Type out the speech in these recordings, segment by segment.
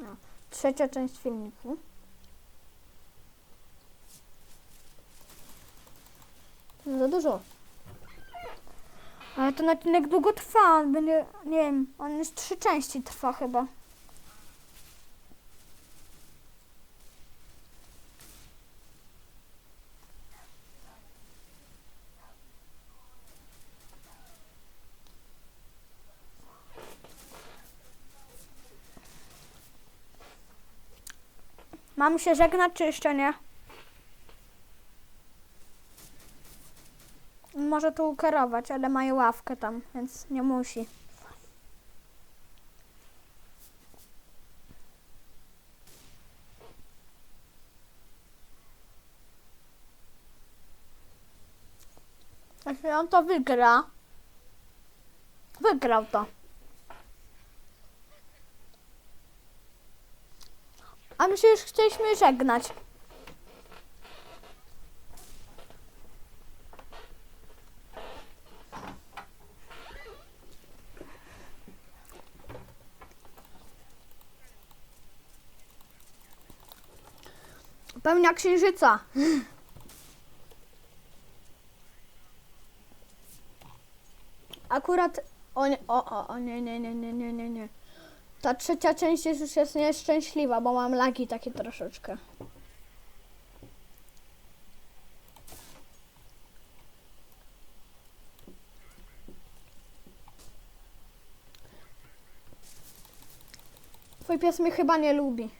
No, trzecia część filmiku. No za dużo. Ale ten odcinek długo trwa, on będzie, nie wiem, on już trzy części trwa chyba. Mam się żegnać, czy jeszcze nie? Może tu kierować, ale mają ławkę tam, więc nie musi. Jeśli on to wygra, wygrał to. A my się już chcieliśmy żegnać. Pełnia księżyca. Akurat. O nie, o, o, o nie, nie, nie, nie, nie, nie. Ta trzecia część jest już jest nieszczęśliwa, bo mam lagi takie troszeczkę. Twój pies mnie chyba nie lubi.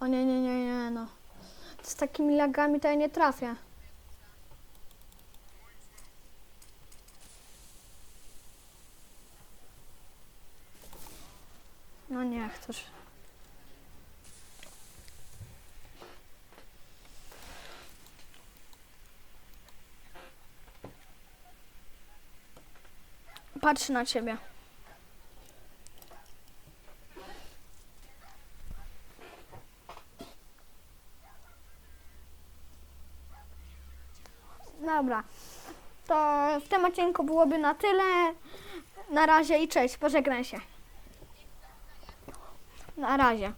O nie, nie, nie, nie, no. Z takimi lagami to ja nie trafię. No nie chcesz. Patrz na ciebie. Dobra. To w tym odcinku byłoby na tyle. Na razie i cześć. Pożegnaj się. Na razie.